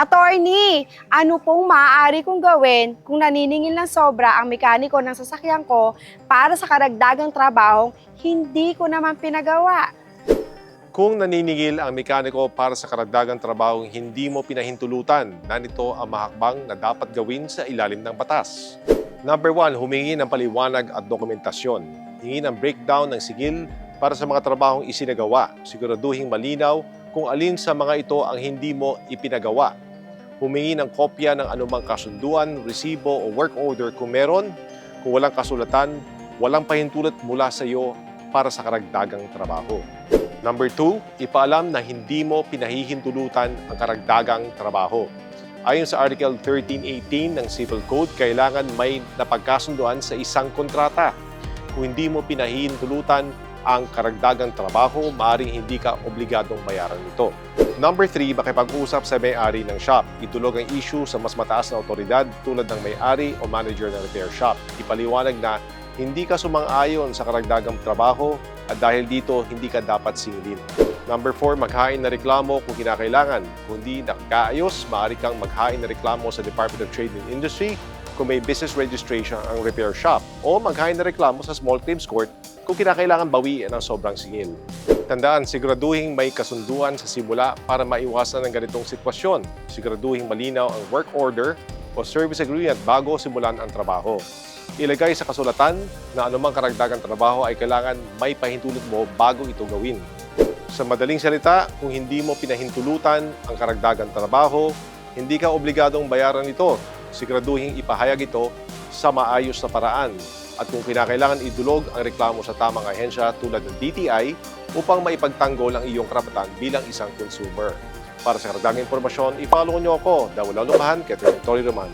Attorney, ano pong maaari kong gawin kung naniningil ng sobra ang mekaniko ng sasakyan ko para sa karagdagang trabaho hindi ko naman pinagawa? Kung naniningil ang mekaniko para sa karagdagang trabaho hindi mo pinahintulutan, nanito ang mahakbang na dapat gawin sa ilalim ng batas. Number one, humingi ng paliwanag at dokumentasyon. Hingi ng breakdown ng sigil para sa mga trabahong isinagawa. Siguraduhing malinaw kung alin sa mga ito ang hindi mo ipinagawa. Humingi ng kopya ng anumang kasunduan, resibo o work order kung meron. Kung walang kasulatan, walang pahintulot mula sa iyo para sa karagdagang trabaho. Number two, ipaalam na hindi mo pinahihintulutan ang karagdagang trabaho. Ayon sa Article 1318 ng Civil Code, kailangan may napagkasunduan sa isang kontrata. Kung hindi mo pinahihintulutan ang karagdagang trabaho, maaaring hindi ka obligadong bayaran ito. Number three, makipag-usap sa may-ari ng shop. Itulog ang issue sa mas mataas na otoridad tulad ng may-ari o manager ng repair shop. Ipaliwanag na hindi ka sumang-ayon sa karagdagang trabaho at dahil dito hindi ka dapat singilin. Number 4, maghain na reklamo kung kinakailangan. Kung di nakakaayos, maaari kang maghain na reklamo sa Department of Trade and Industry kung may business registration ang repair shop o maghain na reklamo sa Small Claims Court kung kinakailangan bawiin ang sobrang singil. Tandaan, siguraduhin may kasunduan sa simula para maiwasan ang ganitong sitwasyon. Siguraduhin malinaw ang work order o service agreement bago simulan ang trabaho. Ilagay sa kasulatan na anumang karagdagang trabaho ay kailangan may pahintulot mo bago ito gawin. Sa madaling salita, kung hindi mo pinahintulutan ang karagdagang trabaho, hindi ka obligadong bayaran ito. Siguraduhin ipahayag ito sa maayos na paraan. At kung kinakailangan idulog ang reklamo sa tamang ahensya tulad ng DTI upang maipagtanggol ang iyong karapatan bilang isang consumer. Para sa karagdagang impormasyon, i-follow niyo ako, Dawalaw Lumahan, Catherine Tori Roman.